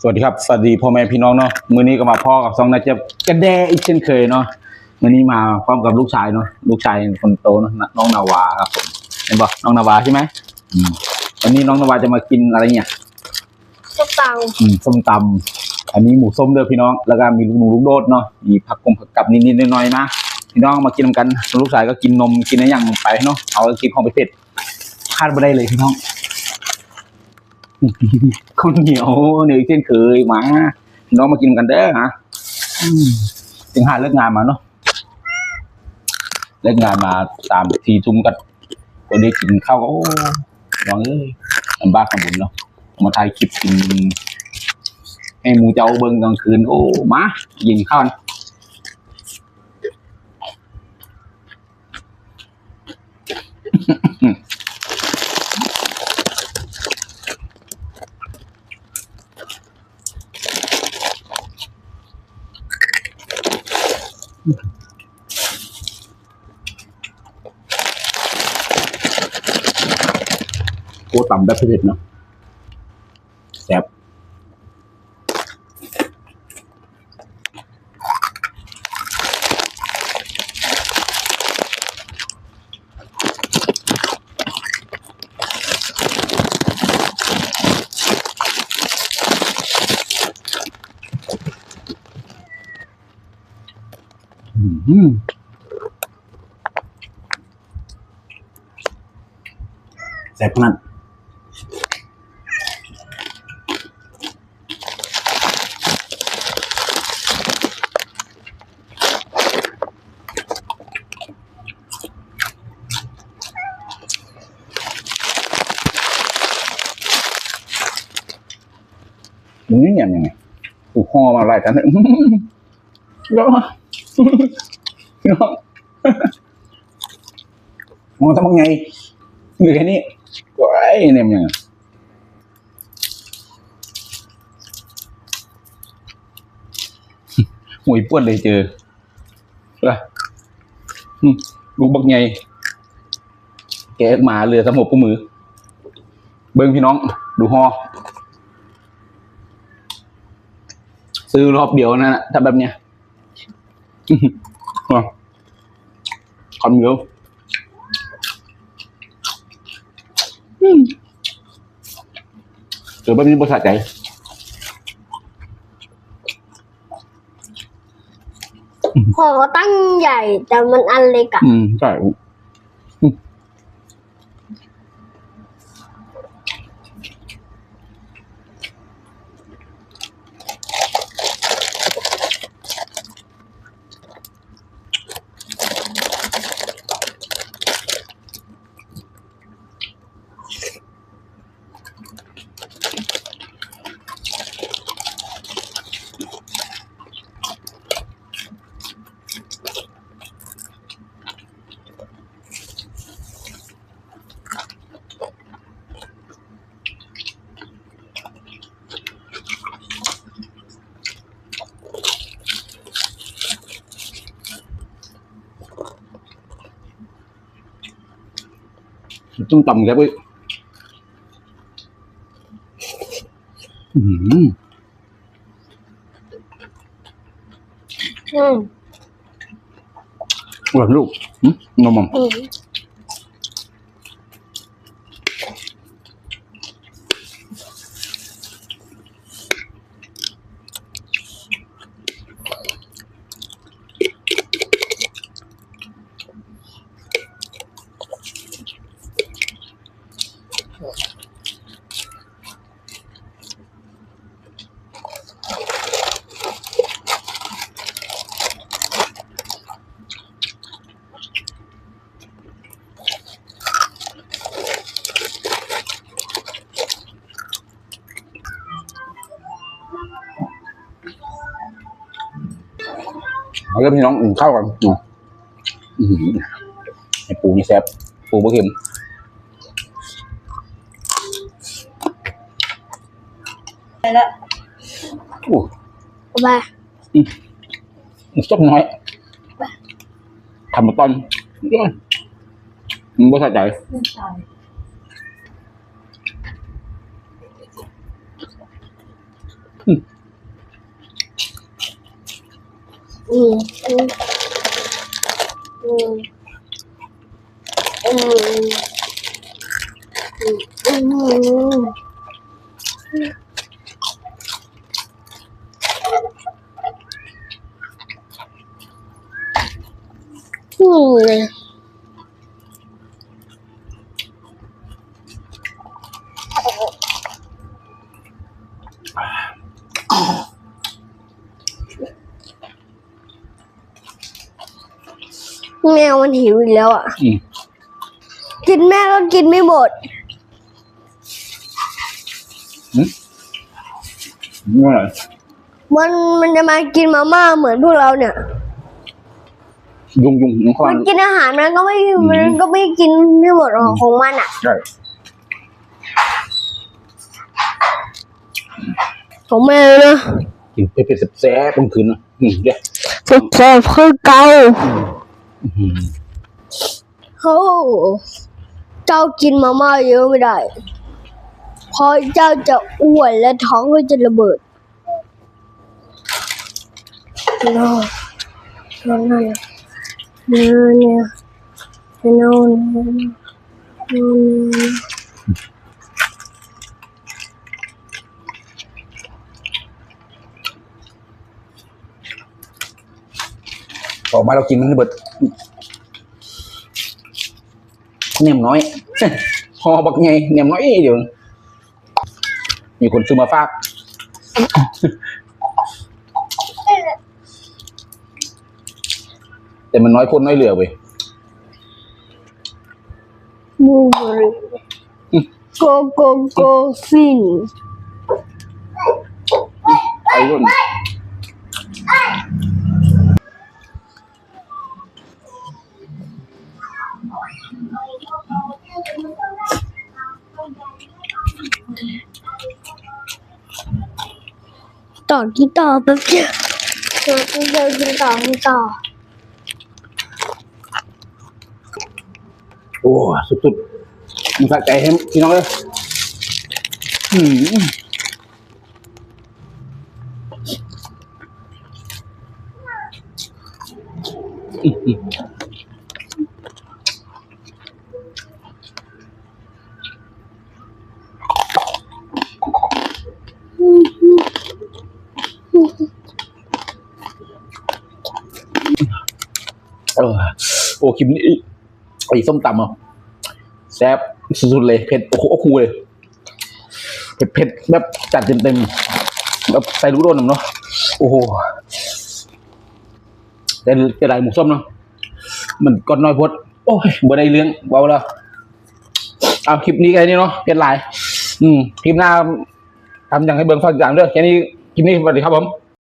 สวัสดีครับ สวัสดีพ่อแม่พี่น้องเนาะมื้อนี้ก็มาพ่อกับซองนาเจ็บกระแดอีกเช่นเคยเนาะมื้อนี้มาพร้อมกับลูกชายเนาะลูกชายคนโตเนาะน้องนาวาครับผมเห็นปะน้องนาวาใช่ไหมอืมวันนี้น้องนาวาจะมากินอะไรเนี่ยส้มตอืมส้มตำอันนี้หมูส้มเด้อพี่น้อง แล้วก็มีลูกหนูลูกโดดเนาะมีผักกงผักกับนิดๆหน่อยๆนะพี่น้องมากินนำกัน ลูกชายก็กินนมกินอะไรอย่างไปเนาะเอากินของไปเสร็จพลาดไม่ได้เลยพี่น้อง ข้าวเหนียวเหนียวเช่นเคยมาน้องมากินกันเด้อฮะถึงหาเลิกงานมาเนาะเลิกงานมาตามทีทุ่มกันก็ได้กินข้าวก็โอ้น้องเอ้ยลำบากขบุญเนาะมาถ่ายคลิปกินให้หมูเจ้าเบิ้งกลางคืนโอ้มายิงข้าวนะ โคตรต่ำแบบเผ็ดเนาะ อืมแซ่บขนาดมึงนี่ยังไงกูห่อ มาหลายกันเลยเนาะมองทำยังไงอยู่แค่นี้ไอ้เนี่ยมันยังหวยปวดเลยเจอละลูกบักไงแกะมาเรือสมบกูมือ เบิ้งพี่น้อง ดูฮอซื้อรอบเดียวนะถ้าแบบเนี้ย คำเดียวอืมเจอแบบนี้บริษัทใจำห่อตั้งใหญ่แต่มันอันเล็กอะอืมใช่ ต้องตำแค่เว้ยอืม อืม อร่อยลูกอืมนมมัน อืม เอาเริ่มพี่น้องอุ่นข้าวกันอืมอืมไอ้ปูนี่แซ่บปูบะเค็ม ไปละโอ้ไปซบน้อยทำมาตอนมันบริษัทใจ อื มอืมอืมอืมอืมอืมอืมแมวมันหิวอีกแล้วอะ อืมกินแม่ก็กินไม่หมดนี่อะไรมันมันจะมากินมาม่าเหมือนพวกเราเนี่ย ยุงยุงยุงเข้ามัมานกินอาหารมันก็ไม่อืมมันก็ไม่กินไม่หมดของของมันอะ ใช่ของแม่นะกินเผ็ดๆแซ่บๆกลางคืนนะอืมเดี๋ยวสุดแซ่บคือเกาอื้อหือเขาเจ้ากินมาม่าเยอะไม่ได้เพราะเจ้าจะอ้วนและท้องก็จะระเบิดนอนนอนนั่น เนี่ยเนี่ยนอนนอนนอนออกมาเรากินมันเบิดเนียมน้อยหอบักไงเนียมน้อยเดี๋ยวมีคนซื้อมาฝาก แต่มันน้อยคนน้อยเหลือเว้ยบูเบอรี่โกโกโกฟินไอ้รุ่นต่อกีต่อแป๊บเดียวเดี๋ยวกินเดี๋ยวกินต่อกินต่อ อ้สุดๆมันสะใจให้พี่น้องเลยอืมเออโอ้คลิปนี้ ไอ้ส้มตำอะแซ่บสุดๆเลยเผ็ดโอ้โหโอ้โหเลยเผ็ดเผ็ดแบบจัดเต็มๆแบบใส่ลูกโดนเนาะโอ้โหแต่จะได้หมูส้มเนาะมันก้อนน้อยพด โอ้ยบ่ได้เรื่องเบาแล้วเอาคลิปนี้แค่นี้เนาะเผ็ดหลาย อืมคลิปหน้าทำอย่างให้เบิ่งฟังอย่างเด้อแค่นี้คลิปนี้สวัสดีครับผม